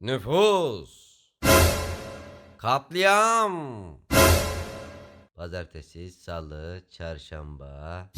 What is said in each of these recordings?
Nüfus. Katliam. Pazartesi, salı, çarşamba.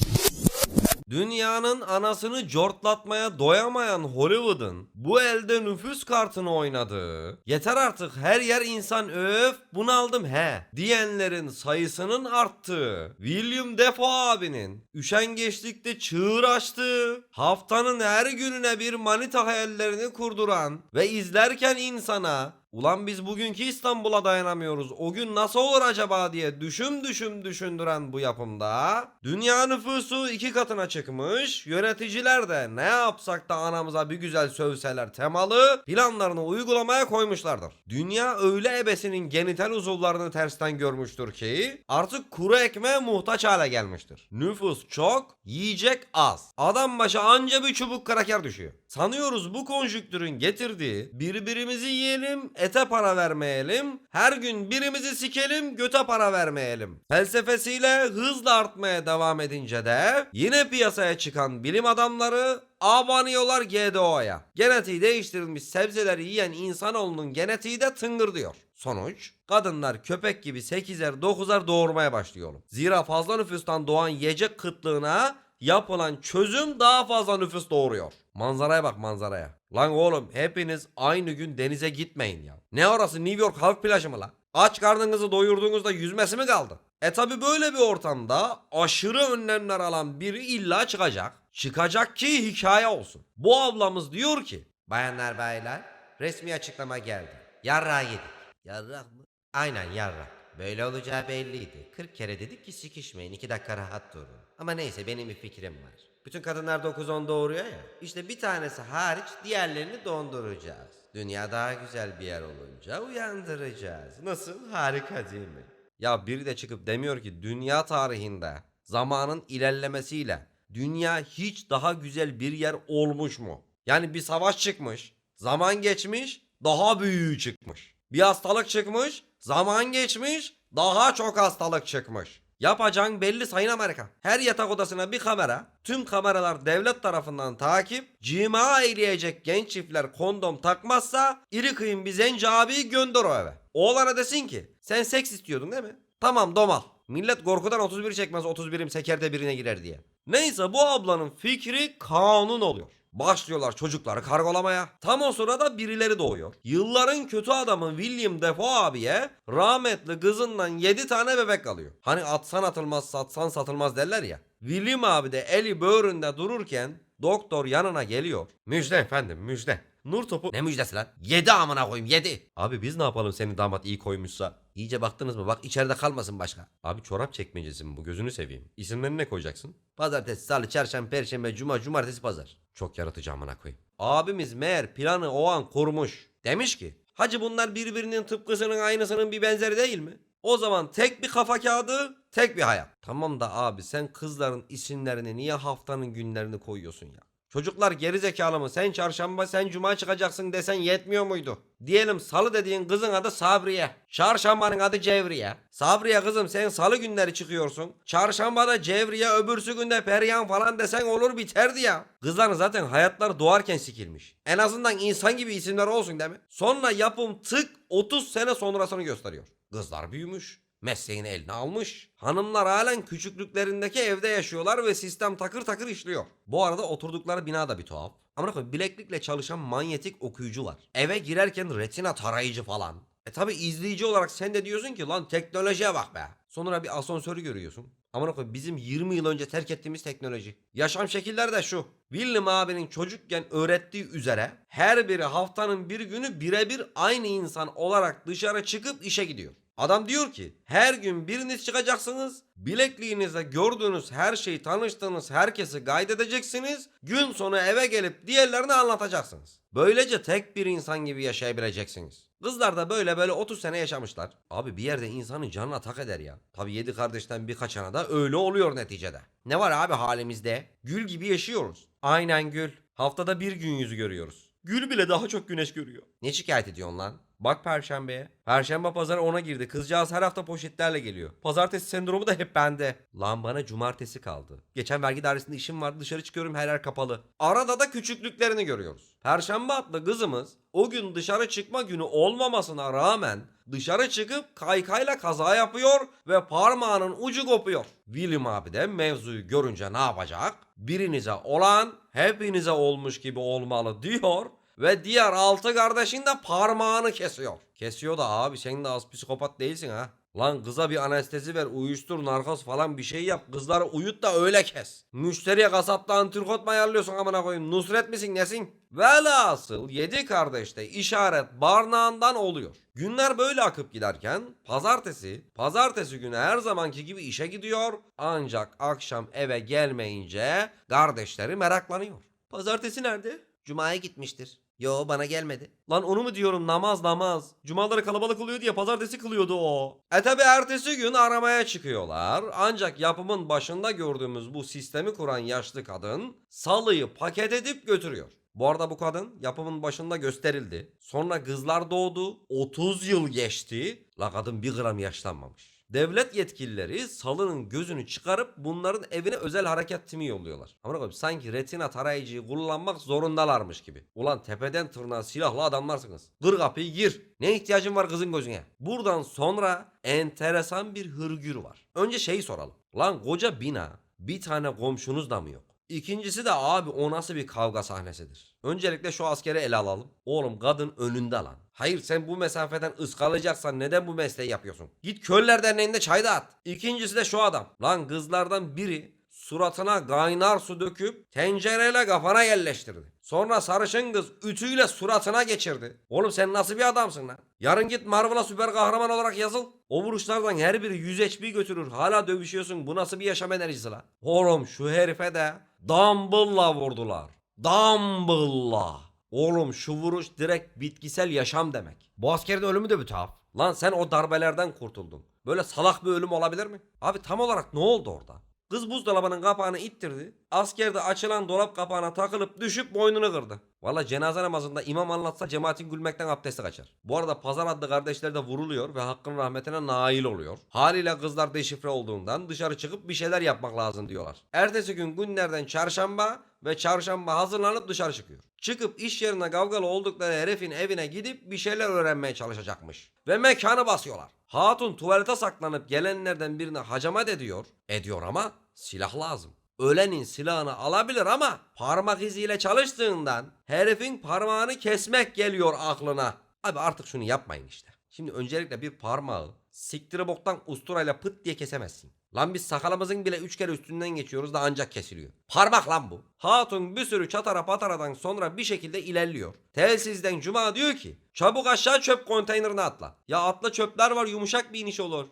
Dünyanın anasını cortlatmaya doyamayan Hollywood'un bu elde nüfus kartını oynadığı, yeter artık her yer insan öf bunaldım he diyenlerin sayısının arttığı, William Defoe abinin üşengeçlikte çığır açtığı, haftanın her gününe bir manita hayallerini kurduran ve izlerken insana Ulan biz bugünkü İstanbul'a dayanamıyoruz. O gün nasıl olur acaba diye düşüm düşüm düşündüren bu yapımda dünya nüfusu iki katına çıkmış. Yöneticiler de ne yapsak da anamıza bir güzel sövseler temalı planlarını uygulamaya koymuşlardır. Dünya öyle ebesinin genital uzuvlarını tersten görmüştür ki artık kuru ekmeğe muhtaç hale gelmiştir. Nüfus çok, yiyecek az. Adam başı anca bir çubuk kraker düşüyor. Sanıyoruz bu konjüktürün getirdiği birbirimizi yiyelim, ete para vermeyelim, her gün birimizi sikelim, göte para vermeyelim. Felsefesiyle hızla artmaya devam edince de yine piyasaya çıkan bilim adamları abanıyorlar GDO'ya. Genetiği değiştirilmiş sebzeleri yiyen insanoğlunun genetiği de tıngır diyor. Sonuç kadınlar köpek gibi 8'er 9'ar doğurmaya başlıyor. Zira fazla nüfustan doğan yiyecek kıtlığına yapılan çözüm daha fazla nüfus doğuruyor. Manzaraya bak manzaraya. Lan oğlum hepiniz aynı gün denize gitmeyin ya. Ne orası New York halk plajı mı lan? Aç karnınızı doyurduğunuzda yüzmesi mi kaldı? E tabi böyle bir ortamda aşırı önlemler alan biri illa çıkacak. Çıkacak ki hikaye olsun. Bu ablamız diyor ki Bayanlar baylar resmi açıklama geldi. Yarra yedik. Yarrak mı? Aynen yarrak. Böyle olacağı belliydi. 40 kere dedik ki sikişmeyin 2 dakika rahat durun. Ama neyse benim bir fikrim var. Bütün kadınlar 9-10 doğuruyor ya. İşte bir tanesi hariç diğerlerini donduracağız. Dünya daha güzel bir yer olunca uyandıracağız. Nasıl? Harika değil mi? Ya biri de çıkıp demiyor ki dünya tarihinde zamanın ilerlemesiyle dünya hiç daha güzel bir yer olmuş mu? Yani bir savaş çıkmış, zaman geçmiş, daha büyüğü çıkmış. Bir hastalık çıkmış, zaman geçmiş, daha çok hastalık çıkmış. Yapacağın belli Sayın Amerika. Her yatak odasına bir kamera, tüm kameralar devlet tarafından takip, cima eyleyecek genç çiftler kondom takmazsa iri kıyım bir zenci abiyi gönder o eve. Oğlana desin ki sen seks istiyordun değil mi? Tamam domal. Millet korkudan 31 çekmez 31'im sekerde birine girer diye. Neyse bu ablanın fikri kanun oluyor. Başlıyorlar çocukları kargolamaya. Tam o sırada birileri doğuyor. Yılların kötü adamı William Defoe abiye rahmetli kızından 7 tane bebek kalıyor. Hani atsan atılmaz satsan satılmaz derler ya. William abi de eli böğründe dururken doktor yanına geliyor. Müjde efendim müjde. Nur topu ne müjdesi lan? Yedi amına koyayım yedi. Abi biz ne yapalım senin damat iyi koymuşsa? İyice baktınız mı? Bak içeride kalmasın başka. Abi çorap çekmecesi mi bu? Gözünü seveyim. İsimlerini ne koyacaksın? Pazartesi, salı, çarşamba, perşembe, cuma, cumartesi, pazar. Çok yaratıcı amına koyayım. Abimiz meğer planı o an kurmuş. Demiş ki Hacı bunlar birbirinin tıpkısının aynısının bir benzeri değil mi? O zaman tek bir kafa kağıdı, tek bir hayat. Tamam da abi sen kızların isimlerini niye haftanın günlerini koyuyorsun ya? Çocuklar geri mı? Sen çarşamba sen cuma çıkacaksın desen yetmiyor muydu? Diyelim salı dediğin kızın adı Sabriye. Çarşambanın adı Cevriye. Sabriye kızım sen salı günleri çıkıyorsun. Çarşambada Cevriye öbürsü günde Perihan falan desen olur biterdi ya. Kızların zaten hayatları doğarken sikilmiş. En azından insan gibi isimler olsun değil mi? Sonra yapım tık 30 sene sonrasını gösteriyor. Kızlar büyümüş. Mesleğini eline almış. Hanımlar halen küçüklüklerindeki evde yaşıyorlar ve sistem takır takır işliyor. Bu arada oturdukları bina da bir tuhaf. Amına koyayım bileklikle çalışan manyetik okuyucular. Eve girerken retina tarayıcı falan. E tabi izleyici olarak sen de diyorsun ki lan teknolojiye bak be. Sonra bir asansörü görüyorsun. Amına koyayım bizim 20 yıl önce terk ettiğimiz teknoloji. Yaşam şekilleri de şu. William abinin çocukken öğrettiği üzere her biri haftanın bir günü birebir aynı insan olarak dışarı çıkıp işe gidiyor. Adam diyor ki her gün biriniz çıkacaksınız. Bilekliğinizde gördüğünüz her şeyi tanıştığınız herkesi kaydedeceksiniz. Gün sonu eve gelip diğerlerini anlatacaksınız. Böylece tek bir insan gibi yaşayabileceksiniz. Kızlar da böyle böyle 30 sene yaşamışlar. Abi bir yerde insanın canına tak eder ya. Tabi yedi kardeşten birkaçına da öyle oluyor neticede. Ne var abi halimizde? Gül gibi yaşıyoruz. Aynen gül. Haftada bir gün yüzü görüyoruz. Gül bile daha çok güneş görüyor. Ne şikayet ediyorsun lan? Bak perşembeye. Perşembe pazarı ona girdi. Kızcağız her hafta poşetlerle geliyor. Pazartesi sendromu da hep bende. Lan bana cumartesi kaldı. Geçen vergi dairesinde işim vardı dışarı çıkıyorum her yer kapalı. Arada da küçüklüklerini görüyoruz. Perşembe adlı kızımız o gün dışarı çıkma günü olmamasına rağmen dışarı çıkıp kaykayla kaza yapıyor ve parmağının ucu kopuyor. William abi de mevzuyu görünce ne yapacak? Birinize olan hepinize olmuş gibi olmalı diyor ve diğer altı kardeşin de parmağını kesiyor. Kesiyor da abi sen de az psikopat değilsin ha. Lan kıza bir anestezi ver, uyuştur, narkoz falan bir şey yap. Kızları uyut da öyle kes. Müşteriye kasapta antrikot mu ayarlıyorsun amına koyayım? Nusret misin nesin? Velhasıl yedi kardeşte işaret barnağından oluyor. Günler böyle akıp giderken pazartesi, pazartesi günü her zamanki gibi işe gidiyor. Ancak akşam eve gelmeyince kardeşleri meraklanıyor. Pazartesi nerede? Cuma'ya gitmiştir. Yo bana gelmedi. Lan onu mu diyorum namaz namaz. Cumaları kalabalık oluyor diye pazartesi kılıyordu o. E tabi ertesi gün aramaya çıkıyorlar. Ancak yapımın başında gördüğümüz bu sistemi kuran yaşlı kadın salıyı paket edip götürüyor. Bu arada bu kadın yapımın başında gösterildi. Sonra kızlar doğdu. 30 yıl geçti. La kadın bir gram yaşlanmamış. Devlet yetkilileri salının gözünü çıkarıp bunların evine özel hareket timi yolluyorlar. Ama koyayım sanki retina tarayıcıyı kullanmak zorundalarmış gibi. Ulan tepeden tırnağa silahlı adamlarsınız. Kır kapıyı gir. Ne ihtiyacın var kızın gözüne? Buradan sonra enteresan bir hırgür var. Önce şeyi soralım. Lan koca bina bir tane komşunuz da mı yok? İkincisi de abi o nasıl bir kavga sahnesidir? Öncelikle şu askeri ele alalım. Oğlum kadın önünde lan. Hayır sen bu mesafeden ıskalayacaksan neden bu mesleği yapıyorsun? Git köller derneğinde çay dağıt. İkincisi de şu adam. Lan kızlardan biri suratına kaynar su döküp tencereyle kafana yerleştirdi. Sonra sarışın kız ütüyle suratına geçirdi. Oğlum sen nasıl bir adamsın lan? Yarın git Marvel'a süper kahraman olarak yazıl. O vuruşlardan her biri 100 HP götürür. Hala dövüşüyorsun. Bu nasıl bir yaşam enerjisi lan? Oğlum şu herife de Dumble'la vurdular. Dumble'la. Oğlum şu vuruş direkt bitkisel yaşam demek. Bu askerin ölümü de bir tuhaf. Lan sen o darbelerden kurtuldun. Böyle salak bir ölüm olabilir mi? Abi tam olarak ne oldu orada? Kız buzdolabının kapağını ittirdi. Asker de açılan dolap kapağına takılıp düşüp boynunu kırdı. Valla cenaze namazında imam anlatsa cemaatin gülmekten abdesti kaçar. Bu arada Pazar adlı kardeşler de vuruluyor ve hakkın rahmetine nail oluyor. Haliyle kızlar deşifre olduğundan dışarı çıkıp bir şeyler yapmak lazım diyorlar. Ertesi gün günlerden çarşamba ve çarşamba hazırlanıp dışarı çıkıyor. Çıkıp iş yerine kavgalı oldukları herifin evine gidip bir şeyler öğrenmeye çalışacakmış. Ve mekanı basıyorlar. Hatun tuvalete saklanıp gelenlerden birine hacamat ediyor. Ediyor ama silah lazım. Ölenin silahını alabilir ama parmak iziyle çalıştığından herifin parmağını kesmek geliyor aklına. Abi artık şunu yapmayın işte. Şimdi öncelikle bir parmağı siktire boktan usturayla pıt diye kesemezsin. Lan biz sakalımızın bile üç kere üstünden geçiyoruz da ancak kesiliyor. Parmak lan bu. Hatun bir sürü çatara pataradan sonra bir şekilde ilerliyor. Telsizden Cuma diyor ki çabuk aşağı çöp konteynerine atla. Ya atla çöpler var yumuşak bir iniş olur.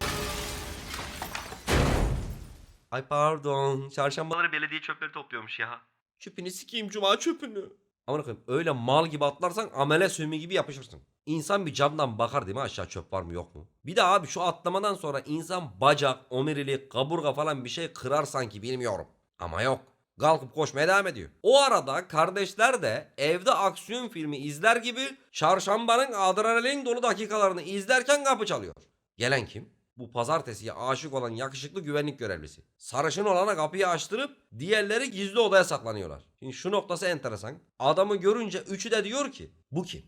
Ay pardon. Çarşambaları belediye çöpleri topluyormuş ya. Çöpünü sikeyim cuma çöpünü. Aman koyayım öyle mal gibi atlarsan amele sümü gibi yapışırsın. İnsan bir camdan bakar değil mi aşağı çöp var mı yok mu? Bir de abi şu atlamadan sonra insan bacak, omurilik, kaburga falan bir şey kırar sanki bilmiyorum. Ama yok. Kalkıp koşmaya devam ediyor. O arada kardeşler de evde aksiyon filmi izler gibi çarşambanın adrenalin dolu dakikalarını izlerken kapı çalıyor. Gelen kim? Bu pazartesiye aşık olan yakışıklı güvenlik görevlisi. Sarışın olana kapıyı açtırıp diğerleri gizli odaya saklanıyorlar. Şimdi şu noktası enteresan. Adamı görünce üçü de diyor ki bu kim?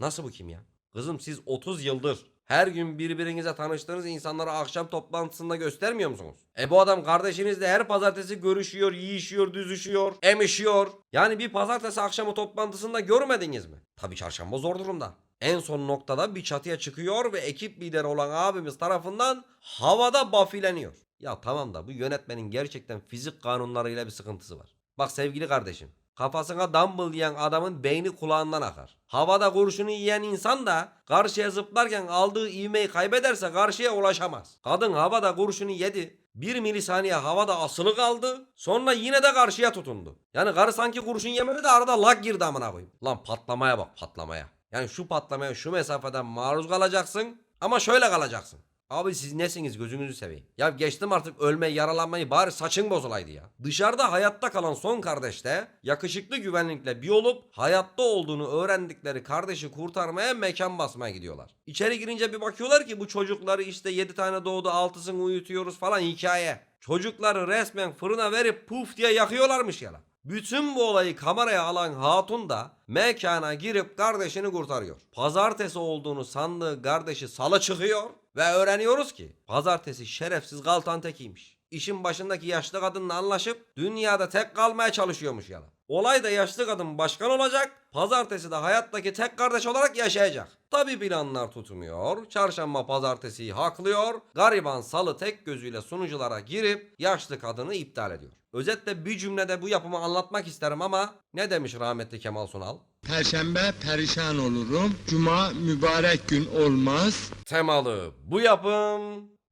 Nasıl bu kim ya? Kızım siz 30 yıldır her gün birbirinize tanıştığınız insanları akşam toplantısında göstermiyor musunuz? E bu adam kardeşinizle her pazartesi görüşüyor, yiyişiyor, düzüşüyor, emişiyor. Yani bir pazartesi akşamı toplantısında görmediniz mi? Tabii çarşamba zor durumda. En son noktada bir çatıya çıkıyor ve ekip lideri olan abimiz tarafından havada bafileniyor. Ya tamam da bu yönetmenin gerçekten fizik kanunlarıyla bir sıkıntısı var. Bak sevgili kardeşim. Kafasına dumbbell yiyen adamın beyni kulağından akar. Havada kurşunu yiyen insan da karşıya zıplarken aldığı ivmeyi kaybederse karşıya ulaşamaz. Kadın havada kurşunu yedi. Bir milisaniye havada asılı kaldı. Sonra yine de karşıya tutundu. Yani karı sanki kurşun yemedi de arada lag girdi amına koyayım. Lan patlamaya bak patlamaya. Yani şu patlamaya şu mesafeden maruz kalacaksın ama şöyle kalacaksın. Abi siz nesiniz gözünüzü seveyim. Ya geçtim artık ölmeyi yaralanmayı bari saçın bozulaydı ya. Dışarıda hayatta kalan son kardeş de yakışıklı güvenlikle bir olup hayatta olduğunu öğrendikleri kardeşi kurtarmaya mekan basmaya gidiyorlar. İçeri girince bir bakıyorlar ki bu çocukları işte 7 tane doğdu 6'sını uyutuyoruz falan hikaye. Çocukları resmen fırına verip puf diye yakıyorlarmış ya lan. Bütün bu olayı kameraya alan hatun da mekana girip kardeşini kurtarıyor. Pazartesi olduğunu sandığı kardeşi salı çıkıyor ve öğreniyoruz ki pazartesi şerefsiz galtan tekiymiş. İşin başındaki yaşlı kadınla anlaşıp dünyada tek kalmaya çalışıyormuş yalan. Olay da yaşlı kadın başkan olacak. Pazartesi de hayattaki tek kardeş olarak yaşayacak. Tabi planlar tutmuyor. Çarşamba pazartesiyi haklıyor. Gariban salı tek gözüyle sunuculara girip yaşlı kadını iptal ediyor. Özetle bir cümlede bu yapımı anlatmak isterim ama ne demiş rahmetli Kemal Sunal? Perşembe perişan olurum. Cuma mübarek gün olmaz. Temalı bu yapım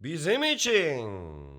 bizim için.